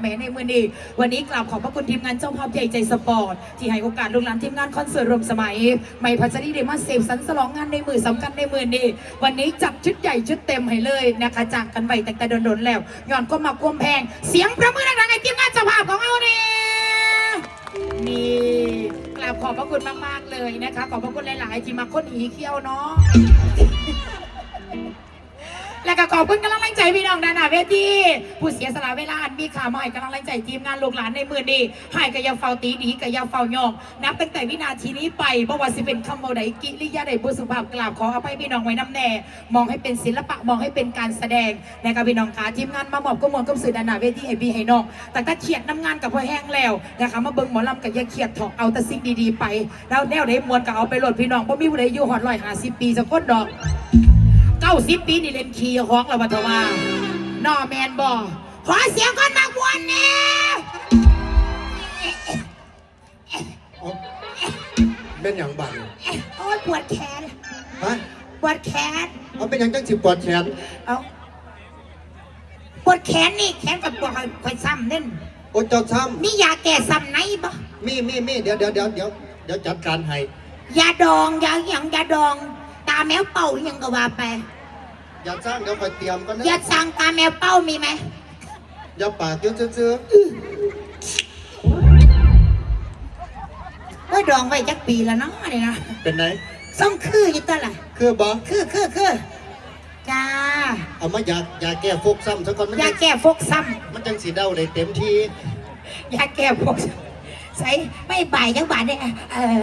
แม้ในมือนี้วันนี้กราบขอบพระคุณทีมงานเจ้าภาพใหญ่ใจสปอร์ต ที่ให้โอกาสลูกหลานทีมงานคอนเสิร์ตรวมสมัย ไม่พัชรีเดมาเซฟสันสลองงานในมือสำคัญในมือนี้วันนี้จัดชุดใหญ่ชุดเต็มให้เลยนะคะจากกันไปแต่แต่โดนๆแล้วย้อนก็มาควมแพง เสียงประมือดังๆให้ทีมงานเจ้าภาพของเราเนี่ยนี่กราบขอบพระคุณมากๆเลยนะคะขอบพระคุณหลายๆที่มาค้นหีเขี้ยวเนาะ และก็ขอบคุณกำลังใจพี่น้องดานาเวทีผู้เสียสละเวลาอันมีค่ามาให้กำลังใจทีมงานลูกหลานในมือดีให้กับยาเฝ้าตีดีกับยาเฝ้ายองนับตั้งแต่วินาทีนี้ไปบ่ว่าสิเป็นคำโมใดกิริยาใดบุสุภาพกราบขออภัยพี่น้องไว้น้ำแน่ มองให้เป็นศิลปะมองให้เป็นการแสดงนะครับพี่น้องคะทีมงานมาหมอบก็มวลก็สื่อดานาเวทีให้พี่ให้น้องแต่ถ้าเขียดน้ำงานกับพอแห้งแล้วนะคะมาเบิ่งหมอลำกับยาเขียดถอกเอาแต่สิ่งดีๆไป แล้วแนวไหนมวลก็เอาไปโหลดพี่น้องเพราะมีผู้ใดอยู่หอดร้อยหาสิบปีสักคนดอก ก้าสิบปีนี่เล่นคีย์ของเราบัทว่านอแมนบอขอเสียงก่อนมากมวนเนี่ยเอาเป็นอย่างบันโอ้ยปวดแขนฮะปวดแขนเอาเป็นอย่างจังสิปวดแขนเอาปวดแขนนี่แขนกับปวดคอยซ้ำเน่นโอ้เจ้าช้มียาแก้ซ้ำไหนบ่ำมีมีมีเดี๋ยวเดี๋ยวเดี๋ยวเดี๋ยวเดี๋ยวจัดการให้ยาดองยาหยังยาดอง ตาแมวเป่าหยังก็ว่าไป อย่าสร้างเดี๋ยวคอยเตรียมกันนะยาสั่งตาแมวเป่ามีไหมอย่าปากเยอะซื้อเอ้ยดองไว้จักปีแล้วเนาะนี่นะๆเป็นไหนส่งคืออยู่ตัวละคือบ่คือคือคือจ้า เอามายายาแก้ฟกซ้ำซะก่อนมันยาจังแก้ฟกซ้มันจังสีเด้าได้เต็มที่ำยาแก้ฟกซ้ำใส่ไม่บ่ายจังบาทเนี่ยเออ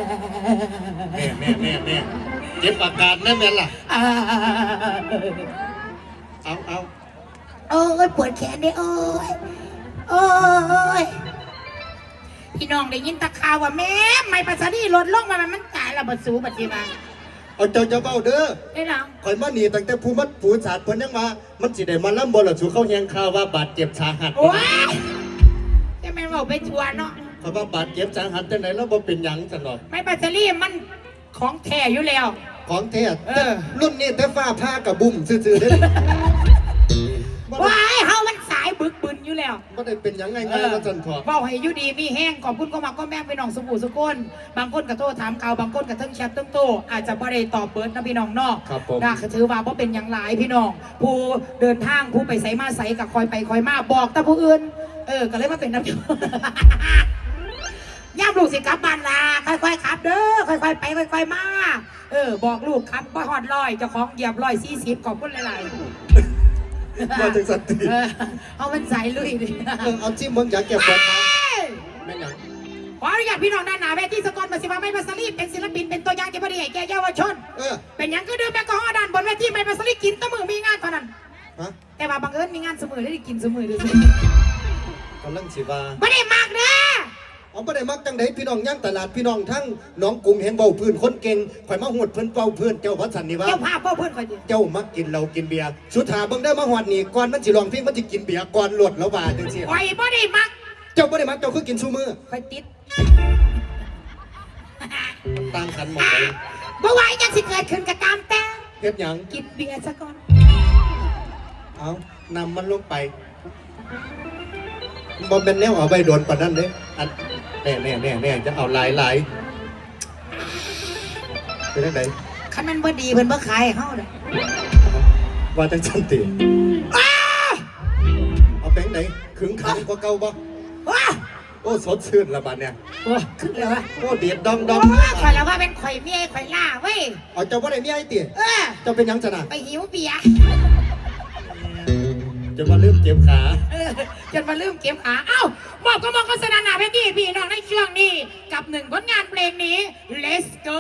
แม่แม่แม่แม่ เจ็บอาการแน่แม่นล่ะเออเอาเอาโอ้ยปวดแขนเนี่ยโอ้ยโอ้ยพี่น้องได้ยินตะข่าวว่าแม่ไม่ปัสสาวะลดลงมามันตายแล้วบัดสูบัดจีบาเอาเจ้าจะเบ้าเด้อได้หรอข่อยมาหนีตั้งแต่ผู้มัดผู้ศาสตร์เพิ่นยังมามันสิได้มาล่ำบ่ล่ะสู่เขาแฮงข่าวว่าบาดเจ็บสาหัสโอ้ยจะแม่นบอกไปทัวร์เนาะเขาว่าบาดเจ็บสาหัสจังไหนแล้วบ่เป็นหยังซั่นดอกไม่ปัสสาวะมันของแท้อยู่แล้ว ของแท้เออ รุ่นนี้แต่ฟ้าผ้ากับบุ้มซื่อๆเด้อบ่ว้าได้ยเฮามันสายบึกบึนอยู่แล้วบ่ได้เป็นหยังไงไงว่าซั่นพอเบาให้อยู่ดีมีแห้งขอบคุณก็มาก็แม่ไปน้องสบู่สุกคนบางคนก็โทรถามข่าวบางคนก็เทั้งแชทเทั้งโตอาจจะบ่ได้ตอบเปิดนะพี่น้องเนอกครับผม นะถือว่าบ่เป็นอย่างหลายพี่น้อง ผู้เดินทางผู้ไปไสมาไสกับคอยไปคอยมาบอกแต่ผู้อื่น เออก็เลยมาเป็นน้ำ ย่ามลูกสิกลับบ้านลา ค่อยๆขับเด้อค่อยๆไปค่อย ๆ มา เออ บอกลูกครับว่าฮอดร้อยเจ้าของเหยียบร้อยสี่สิบขอบคุณหลายๆว่าจังสันติเออเอามันใส่ลุยดิเออเอาจิ้มเบิ่งอยากเก็บปวดขาแม่นหยังขออนุญาตพี่น้องด้านหน้าเวทีสกลมาสิว่าไม่มาสลีเป็นศิลปินเป็นตัวอย่างที่บริให้แก่เยาวชนเออเป็นอย่างก็ดื่มแอลกอฮอล์ด้านบนเวทีไม่มาสลีกินแตะมือมีงานเท่านั้นฮะแต่ว่าบังเอิญมีงานเสมอได้กินเสมอด้วยสิกำลังสิว่าไม่ได้มากนะ เอาบ่ได้มักจังไดพี่น้องย่างตลาดพี่น้องทั้งหน้องกรุงแห่งเบาพื้นคนเก่งข่อยมาหวดเพิ่นเป่าเพิ่นเจ้าวัดสันนี่ว่าเจ้าภาพพ่อเพื่อนคอยดิเจ้ามักกินเหล้ากินเบียร์สุดท้ายเบิ่งได้อมาหอดนี่ก่อนมันสิร้องเพลงมันสิกินเบียร์ก่อนหลดแล้วว่าจังซี่คอยไม่ได้มักเจ้าบ่ได้มักเจ้าคือกินซุมื้อคอยติดต่างกันหมดเลยเมื่อวานยังสิเกิดขึ้นกับตามแต่เฮ็ดหยังกินเบียร์ซะก่อนเอานำมันลงไปบ่เป็นแนวเอาไปโดนปานนั้นเด้อัน แน่แน่แน่แน่จะเอาหลายหลายเป็นจังไดคันมันบ่ดีเพิ่นบ่ขายให้เฮาเลยว่าจังซั่นติเอาแป้งไหนขึงขังกว่าเก่าบ่ว้าโอ้สดชื่นละบัดเนี่ยโอ้ขึ้นเลยวะโอ้เดียดดองดองโอ้คอยแล้วว่าเป็นข่อยเมียข่อยล่าเว้ยเอาเจ้าบ่ได้มีไอ้ติเออเจ้าเป็นหยังซะน่ะไปหิวเบียร์จะมาลืมเจ็บขาเออ จนมาลืมเก็บขาเอ้ามอบก็มองโฆษณาหนาเพที่พี่น้องในช่วงนี้ กับหนึ่งผลงานเพลงนี้ let's go